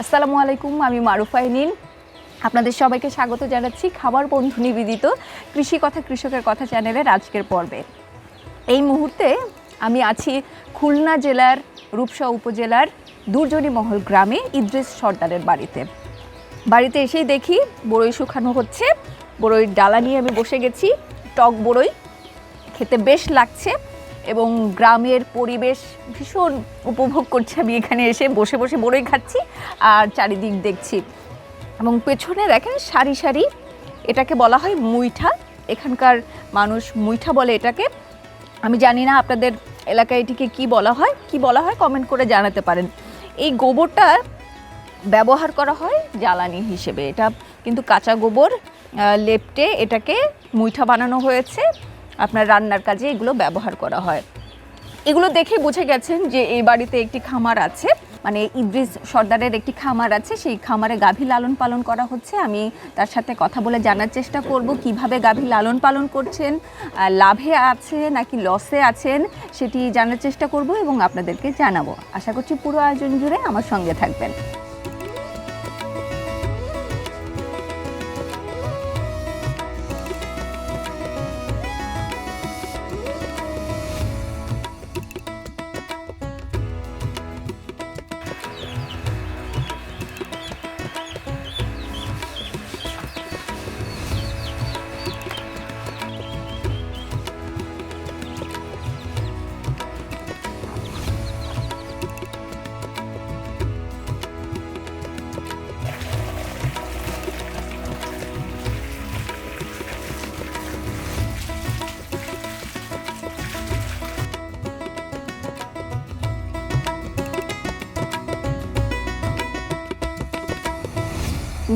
আসসালামু আলাইকুম, আমি মারুফা নীল আপনাদের সবাইকে স্বাগত জানাচ্ছি খাবার বন্ধু নিবেদিত কৃষি কথা কৃষকের কথা চ্যানেলের আজকের পর্বে। এই মুহূর্তে আমি আছি খুলনা জেলার রূপসা উপজেলার দুর্জনী মহল গ্রামে ইদ্রিস সর্দারের বাড়িতে। বাড়িতে এসেই দেখি বড়ই শুকানো হচ্ছে, বড়ইয়ের ডালা নিয়ে আমি বসে গেছি, টক বড়ই। খেতে বেশ লাগছে। এবং গ্রামের পরিবেশ ভীষণ উপভোগ করছি। আমি এখানে এসে বসে বসে বড়ই খাচ্ছি আর চারিদিক দেখছি। এবং পেছনে দেখেন সারি সারি এটাকে বলা হয় মুইঠা। এখানকার মানুষ মুইঠা বলে এটাকে। আমি জানি না আপনাদের এলাকায় এটিকে কি বলা হয়। কি বলা হয় কমেন্ট করে জানাতে পারেন। এই গোবরটা ব্যবহার করা হয় জ্বালানি হিসেবে। এটা কিন্তু কাঁচা গোবর লেপটে এটাকে মুইঠা বানানো হয়েছে। আপনার রান্নার কাজে এগুলো ব্যবহার করা হয়। এগুলো দেখে বুঝে গেছেন যে এই বাড়িতে একটি খামার আছে মানে ইদ্রিস সর্দারের একটি খামার আছে, সেই খামারে গাভী লালন পালন করা হচ্ছে। আমি তার সাথে কথা বলে জানার চেষ্টা করব কীভাবে গাভী লালন পালন করছেন লাভে আছে নাকি লসে আছেন সেটি জানার চেষ্টা করব এবং আপনাদেরকে জানাব। আশা করছি পুরো আয়োজন জুড়ে আমার সঙ্গে থাকবেন।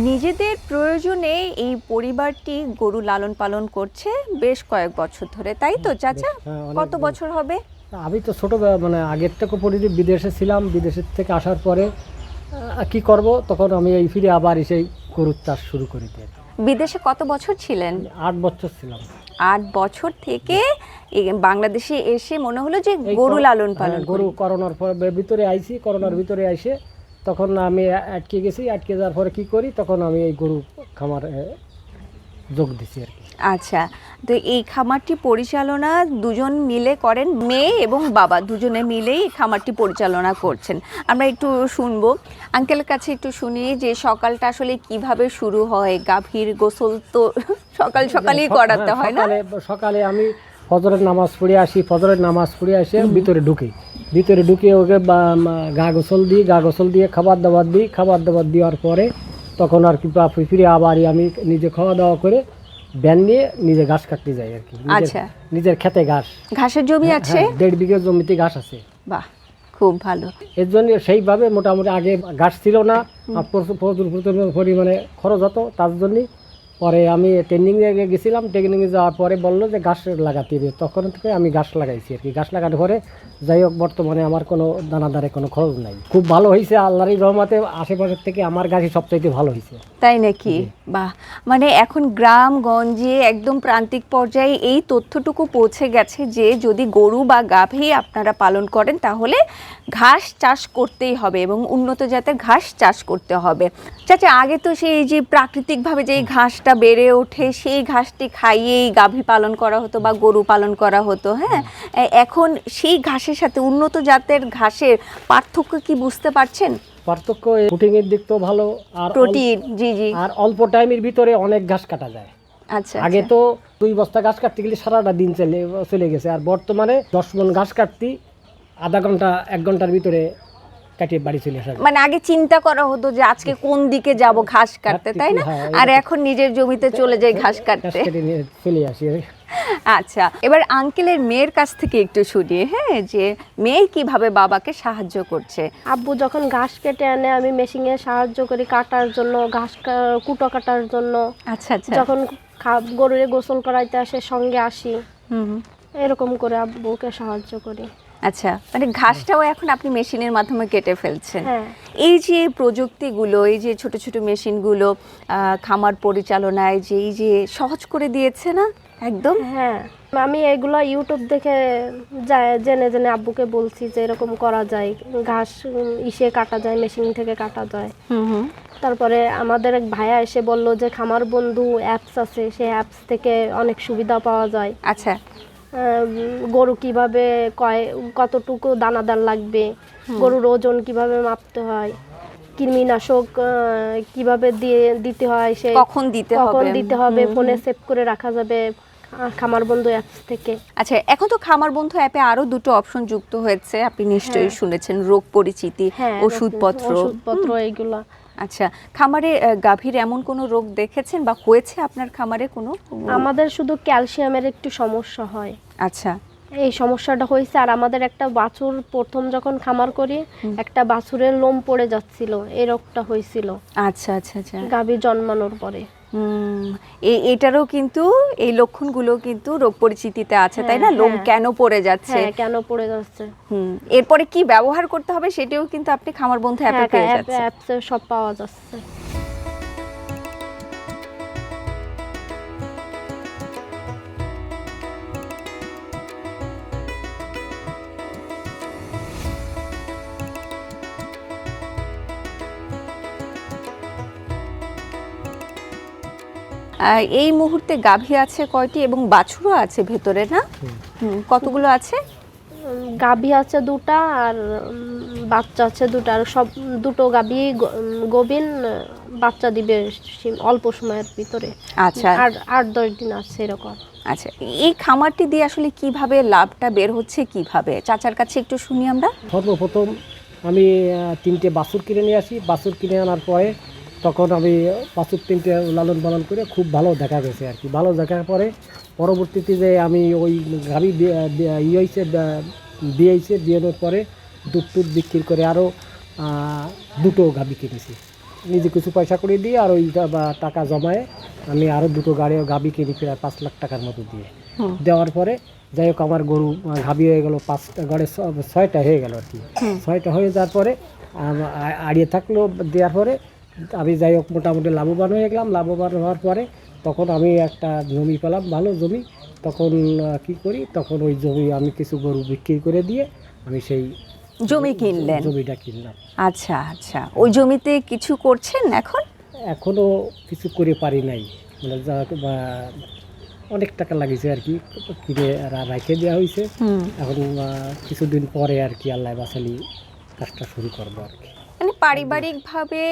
নিজেদের প্রয়োজনে এই পরিবারটি গরু লালন পালন করছে বেশ কয়েক বছর ধরে তাই তো? চাচা হ্যাঁ, কত বছর। হবে? আমি তো ছোটো মানে আগের থেকে পরিধি বিদেশে ছিলাম বিদেশের থেকে আসার পরে কি করব? তখন আমি এই ফিরে আবার এসে গরুর চাষ শুরু করি বিদেশে কত বছর ছিলেন? আট বছর ছিলাম। আট বছর থেকে বাংলাদেশে এসে মনে হলো যে গরু লালন হ্যাঁ, পালন গরু করোনার পর ভিতরে আইছি করোনার ভিতরে আইসে তখন আমি আটকে গেছি আটকে যাওয়ার পরে কি করি তখন আমি এই গরু খামার যোগ দিছি আর কি। আচ্ছা তো এই খামারটি পরিচালনা দুজন মিলে করেন মেয়ে এবং বাবা দুজনে মিলেই খামারটি পরিচালনা করছেন। আমরা একটু শুনব। আঙ্কেলের কাছে একটু শুনি যে সকালটা আসলে কীভাবে শুরু হয় গাভীর গোসল তো সকাল সকালই সক- করাতে হ্যাঁ, না? সকালে সকালে আমি ফজরের নামাজ পড়ে আসি ফজরের নামাজ পড়ে আসে ভিতরে ঢুকি। ভিতরে ঢুকে ওকে গা গোসল দিই গা গোসল দিয়ে খাবার দাবার দিই। খাবার দাবার দেওয়ার পরে তখন আর কি ফিরে আবার আমি নিজে খাওয়া দাওয়া করে ব্যান নিয়ে নিজে ঘাস কাটতে যাই আর কি। নিজের- আচ্ছা। খেতে ঘাস। ঘাসের জমি আছে? হ্যাঁ, দেড় বিঘে জমিতে ঘাস আছে। বাহ খুব ভালো। এর জন্য সেইভাবে মোটামুটি আগে ঘাস ছিল না প্রচুর প্রচুর প্রচুর পরিমাণে খরচ হতো তার জন্য পরে আমি ট্রেনিংয়ে গেছিলাম ট্রেনিংয়ে যাওয়ার পরে বলল যে ঘাস লাগাতে হবে তখন থেকে আমি ঘাস লাগাইছি আর কি। ঘাস লাগানোর পরে যাই হোক বর্তমানে আমার কোনো দানাদারে কোনো খরচ নাই। খুব ভালো হয়েছে আল্লাহরই রহমাতে আশেপাশের থেকে আমার গাছই সবচাইতে ভালো হয়েছে তাই নাকি? বাহ। মানে এখন গ্রাম গঞ্জে একদম প্রান্তিক পর্যায়ে এই তথ্যটুকু পৌঁছে গেছে যে যদি গরু বা গাভী আপনারা পালন করেন তাহলে ঘাস চাষ করতেই হবে এবং উন্নত জাতের ঘাস চাষ করতে হবে। চাচা আগে তো সেই যে প্রাকৃতিকভাবে যেই ঘাসটা বেড়ে ওঠে সেই ঘাসটি খাইয়েই গাভী পালন করা হতো বা গরু পালন করা হতো হ্যাঁ? এখন সেই ঘাসের সাথে উন্নত জাতের ঘাসের পার্থক্য কি বুঝতে পারছেন? পার্থক্য ফুটিংয়ের দিক তো ভালো আর প্রোটিন জি জি। আর অল্প টাইমের ভিতরে অনেক ঘাস কাটা যায়। আচ্ছা আগে আচ্ছা। তো দুই বস্তা ঘাস কাটতে গেলে সারাটা দিন চলে চলে গেছে আর বর্তমানে দশ মন ঘাস কাটতে আধা ঘণ্টা এক ঘণ্টার ভিতরে কাটিয়ে বাড়ি চলে আসা মানে আগে চিন্তা করা হতো যে আজকে কোন দিকে যাব ঘাস কাটতে তাই না? হ্যাঁ, আর এখন নিজের জমিতে চলে যাই ঘাস কাটতে। চলে আসি আচ্ছা এবার আঙ্কেলের মেয়ের কাছ থেকে একটু শুনি হ্যাঁ যে মেয়ে কীভাবে বাবাকে সাহায্য করছে? আব্বু যখন ঘাস কেটে আনে আমি মেশিনে সাহায্য করি কাটার জন্য ঘাস কা- কুটো কাটার জন্য। আচ্ছা আচ্ছা। যখন গরুরে গোসল করাইতে আসে সঙ্গে আসি। হুম। এরকম করে আব্বুকে সাহায্য করি। আচ্ছা মানে ঘাসটাও এখন আপনি মেশিনের মাধ্যমে কেটে ফেলছেন। হ্যাঁ। এই যে প্রযুক্তিগুলো এই যে ছোট ছোট মেশিনগুলো খামার পরিচালনায় যে এই যে সহজ করে দিয়েছে না একদম? হ্যাঁ আমি এগুলো ইউটিউব দেখে জেনে জেনে আব্বুকে বলছি যে এরকম করা যায় ঘাস ইসে কাটা যায় মেশিন থেকে কাটা যায়। হুম হুম। তারপরে আমাদের এক ভাইয়া এসে বলল যে খামার বন্ধু অ্যাপস আছে সেই অ্যাপস থেকে অনেক সুবিধা পাওয়া যায়। আচ্ছা। গরু কীভাবে কয় কতটুকু দানাদার লাগবে গরুর ওজন কীভাবে মাপতে হয় কৃমিনাশক কীভাবে দিয়ে দিতে হয় সে কখন দিতে কখন হবে? দিতে হবে ফোনে সেভ করে রাখা যাবে খামার বন্ধু অ্যাপস থেকে। আচ্ছা এখন তো খামার বন্ধু অ্যাপে আরও দুটো অপশন যুক্ত হয়েছে আপনি নিশ্চয়ই হ্যাঁ। শুনেছেন রোগ পরিচিতি হ্যাঁ ওষুধপত্র। ওষুধপত্র এইগুলা আচ্ছা খামারে গাভীর এমন কোনো রোগ দেখেছেন বা হয়েছে আপনার খামারে কোনো? আমাদের শুধু ক্যালসিয়ামের একটু সমস্যা হয়। আচ্ছা। এই সমস্যাটা হয়েছে আর আমাদের একটা বাছুর প্রথম যখন খামার করি একটা বাছুরের লোম পড়ে যাচ্ছিল এই রোগটা হয়েছিল। আচ্ছা আচ্ছা আচ্ছা। গাভী জন্মানোর পরে। এটারও কিন্তু এই লক্ষণগুলো কিন্তু রোগ পরিচিতিতে আছে তাই না? লোক লোম হ্যাঁ। কেন পড়ে যাচ্ছে? হ্যাঁ কেন পড়ে যাচ্ছে? হুম এরপরে কি ব্যবহার করতে হবে সেটাও কিন্তু আপনি খামার বন্ধু অ্যাপে হ্যাঁ পেয়ে যাচ্ছেন সব পাওয়া যাচ্ছে। এই মুহূর্তে গাভী আছে কয়টি এবং বাছুরও আছে ভেতরে না? কতগুলো আছে? গাভী আছে দুটা আর বাচ্চা আছে দুটা। আর সব দুটো গাভী গোবিন বাচ্চা দিবে অল্প সময়ের ভিতরে। আচ্ছা। আর আট দশ দিন আছে এরকম। আচ্ছা এই খামারটি দিয়ে আসলে কীভাবে লাভটা বের হচ্ছে কীভাবে? চাচার কাছে একটু শুনি আমরা। সর্বপ্রথম আমি তিনটে বাছুর কিনে নিয়ে আসি। বাছুর কিনে আনার পরে তখন আমি বাছুর তিনটে লালন পালন করে খুব ভালো দেখা গেছে আর কি। ভালো দেখার পরে পরবর্তীতে যে আমি ওই গাড়ি ইয়ে হয়েছে বিয়ে হয়েছে বিয়েনোর পরে দুধ টুধ বিক্রি করে আরও দুটো গাভি কিনেছি। নিজে কিছু পয়সা করে দিয়ে আর ওই টাকা জমায়ে আমি আরও দুটো গাড়ি গাভি কিনি প্রায় পাঁচ লাখ টাকার মতো দিয়ে। দেওয়ার পরে যাই হোক আমার গরু গাভী হয়ে গেল পাঁচটা গড়ে ছয়টা হয়ে গেল আর কি। ছয়টা হয়ে যাওয়ার পরে আড়িয়ে থাকল দেওয়ার পরে আমি যাই হোক মোটামুটি লাভবান হয়ে গেলাম লাভবান হওয়ার পরে তখন আমি একটা জমি পেলাম ভালো জমি। তখন কি করি? তখন ওই জমি আমি কিছু গরু বিক্রি করে দিয়ে আমি সেই জমি কিনলেন? জমিটা কিনলাম। আচ্ছা আচ্ছা। ওই জমিতে কিছু করছেন এখন? এখনও কিছু করে পারি নাই। মানে যা অনেক টাকা লাগিয়েছে আর কি কিনে রাখে দেওয়া হয়েছে। এখন কিছুদিন পরে আর কি আল্লাহ বাসালি কাজটা শুরু করব আর কি। মানে পারিবারিকভাবে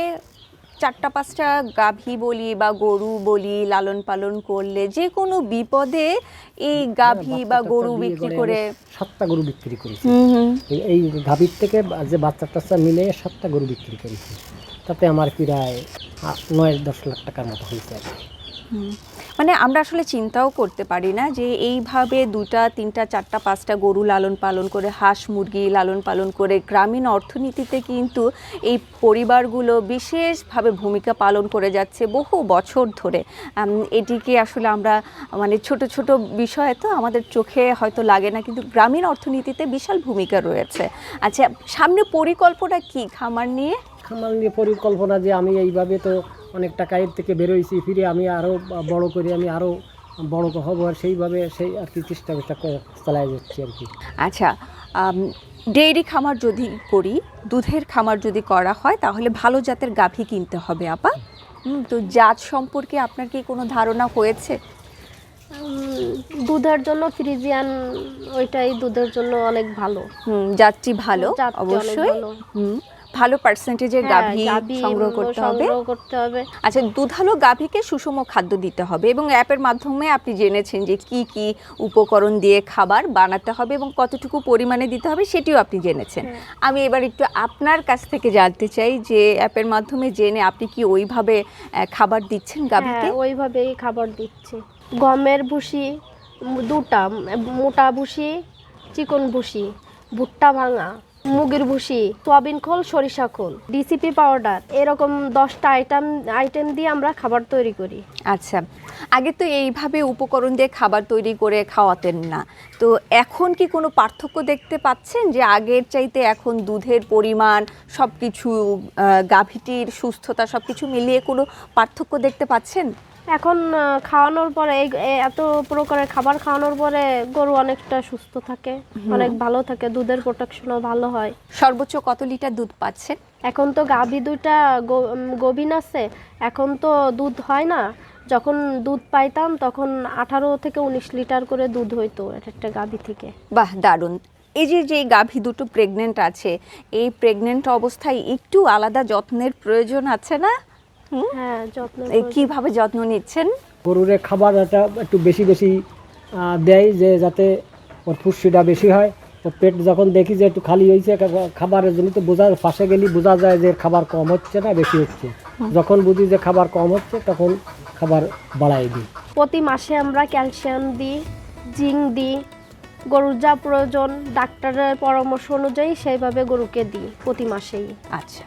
চারটা পাঁচটা গাভী বলি বা গরু বলি লালন পালন করলে যে কোনো বিপদে এই গাভী বা গরু বিক্রি করে সাতটা গরু বিক্রি করেছি হুম এই- গাভীর থেকে যে বাচ্চা টাচ্চা মিলে সাতটা গরু বিক্রি করেছি তাতে আমার প্রায় নয় দশ লাখ টাকার মতো হয়েছে আর কি হুম। মানে আমরা আসলে চিন্তাও করতে পারি না যে এইভাবে দুটা তিনটা, চারটা, পাঁচটা গরু লালন পালন করে, হাঁস মুরগি লালন পালন করে গ্রামীণ অর্থনীতিতে কিন্তু এই পরিবারগুলো বিশেষভাবে ভূমিকা পালন করে যাচ্ছে বহু বছর ধরে। এটিকে আসলে আমরা মানে ছোট ছোট বিষয় তো আমাদের চোখে হয়তো লাগে না, কিন্তু গ্রামীণ অর্থনীতিতে বিশাল ভূমিকা রয়েছে। আচ্ছা সামনে পরিকল্পনা কি খামার নিয়ে? খামার নিয়ে পরিকল্পনা যে আমি এইভাবে তো অনেক টাকা এর থেকে বেরোইছি ফিরে আমি আরও বড় করে আমি আরও বড় হব আর সেইভাবে সেই আর কি চেষ্টা চেষ্টা করে চালাই যাচ্ছি আর কি। আচ্ছা ডেইরি খামার যদি করি দুধের খামার যদি করা হয় তাহলে ভালো জাতের গাভী কিনতে হবে আপা। তো জাত সম্পর্কে আপনার কি কোনো ধারণা হয়েছে? দুধের জন্য ফ্রিজিয়ান ওইটাই দুধের জন্য অনেক ভালো। হুম জাতটি ভালো অবশ্যই। হুম ভালো পার্সেন্টেজের হ্যাঁ, গাভী সংগ্রহ করতে হবে। করতে হবে। আচ্ছা দুধালো গাভীকে সুষম খাদ্য দিতে হবে এবং অ্যাপের মাধ্যমে আপনি জেনেছেন যে কি কি উপকরণ দিয়ে খাবার বানাতে হবে এবং কতটুকু পরিমাণে দিতে হবে সেটিও আপনি জেনেছেন। হ্যাঁ। আমি এবার একটু আপনার কাছ থেকে জানতে চাই যে অ্যাপের মাধ্যমে জেনে আপনি কি ওইভাবে খাবার দিচ্ছেন গাভীকে? হ্যাঁ ওইভাবেই খাবার দিচ্ছে। গমের ভুসি দুটা মোটা ভুসি চিকন ভুসি ভুট্টা ভাঙা মুগের ভুসি, সয়াবিন খোল, সরিষা খোল ডিসিপি পাউডার এরকম দশটা আইটেম আইটেম দিয়ে আমরা খাবার তৈরি করি। আচ্ছা আগে তো এইভাবে উপকরণ দিয়ে খাবার তৈরি করে খাওয়াতেন না। তো এখন কি কোনো পার্থক্য দেখতে পাচ্ছেন যে আগের চাইতে এখন দুধের পরিমাণ সব কিছু গাভীটির সুস্থতা সব কিছু মিলিয়ে কোনো পার্থক্য দেখতে পাচ্ছেন? এখন খাওয়ানোর পরে এত প্রকারের খাবার খাওয়ানোর পরে গরু অনেকটা সুস্থ থাকে অনেক ভালো থাকে দুধের প্রোটেকশনও ভালো হয়। সর্বোচ্চ কত লিটার দুধ পাচ্ছেন? এখন তো গাভী দুইটা গভীন আছে এখন তো দুধ হয় না। যখন দুধ পাইতাম তখন আঠারো থেকে উনিশ লিটার করে দুধ হইতো এক একটা গাভী থেকে। বাহ দারুণ। এই যে যে গাভী দুটো প্রেগনেন্ট আছে এই প্রেগনেন্ট অবস্থায় একটু আলাদা যত্নের প্রয়োজন আছে না? হ্যাঁ যত্ন। কীভাবে যত্ন নিচ্ছেন? গরুরে খাবার একটা একটু বেশি বেশি দেয় যে যাতে ওর পুষ্টিটা বেশি হয়। ওর পেট যখন দেখি যে একটু খালি হয়েছে খাবারের জন্য তো বোঝা ফাঁসে গেলে বোঝা যায় যে খাবার কম হচ্ছে না বেশি হচ্ছে। যখন বুঝি যে খাবার কম হচ্ছে তখন খাবার বাড়াই দিই। প্রতি মাসে আমরা ক্যালসিয়াম দিই জিঙ্ক দিই। গরুর যা প্রয়োজন ডাক্তারের পরামর্শ অনুযায়ী সেইভাবে গরুকে দিই প্রতি মাসেই। আচ্ছা।